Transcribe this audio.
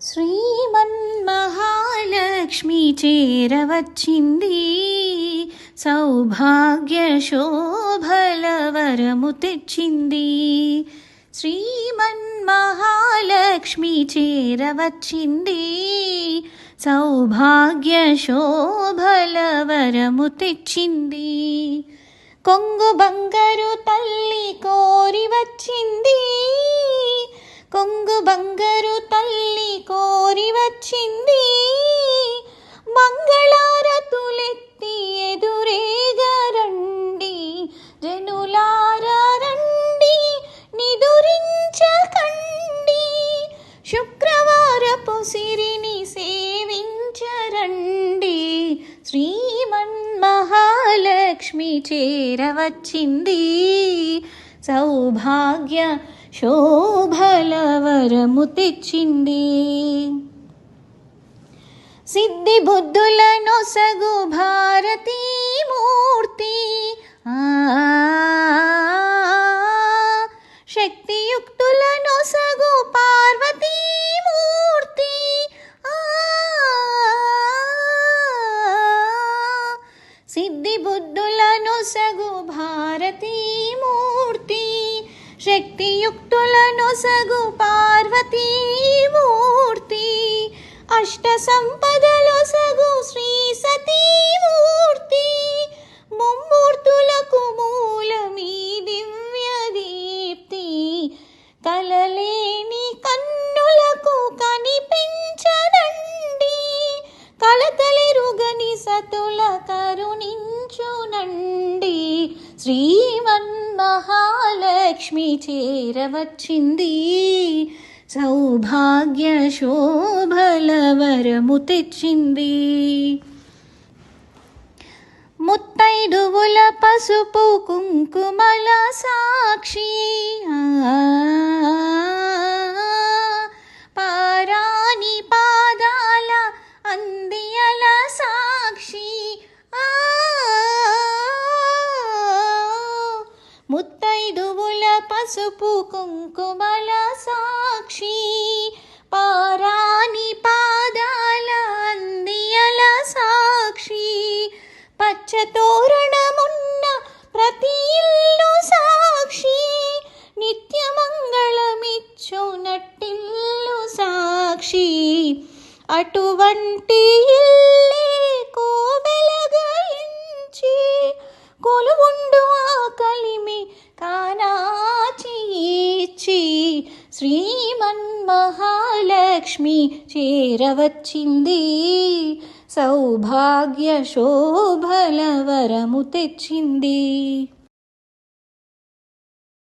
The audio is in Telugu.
శ్రీమన్మహాలక్ష్మి చేరవచ్చింది సౌభాగ్య శోభల వరము తెచ్చింది శ్రీమన్మహాలక్ష్మి చేరవచ్చింది సౌభాగ్య శోభల వరము తెచ్చింది కొంగు బంగారు తల్లి కోరి వచ్చింది కొంగు బంగరు తల్లి కోరి వచ్చింది మంగళారతులెత్తి ఎదురేగా రండి జనులారా రండి నిదురించకండి శుక్రవారపు సిరిని సేవించరండి శ్రీమన్మహాలక్ష్మి చేరవచ్చింది సౌభాగ్య శోభల వరము తెచ్చింది సిద్ధి బుద్ధుల నొసగు భారతీ మూర్తి ఆ, శక్తియుక్తుల నొసగు పార్వతీ మూర్తి ఆ, సిద్ధి బుద్ధుల నొసగు భారతీ మూర్తి శక్తియుక్తులనొసగు పార్వతీ మూర్తి. అష్ట సంపదలొసగు శ్రీ సతీమూర్తి ముమ్మూర్తులకు మూలమీ దివ్య దీప్తి. కలలేని కన్నులకు కనిపించదండి. కలతలిరుగని సతుల కరుణించునండి. మహాలక్ష్మి చేరవచ్చింది. సౌభాగ్య శోభల వరము తెచ్చింది. ముత్తైదువుల పసుపు కుంకుమల సాక్షి ముత్తైదువుల పసుపు కుంకుమల సాక్షి పారాని పాదాల అందియల సాక్షి. పచ్చ తోరణమున్న ప్రతి ఇల్లు సాక్షి నిత్యమంగళమిచ్చు నట్టిల్లు సాక్షి. అటువంటి ఇల్లే కోవెలగలించి కొలువుండు ఆ శ్రీమన్మహాలక్ష్మి చేరవచ్చింది సౌభాగ్య శోభల వరము తెచ్చింది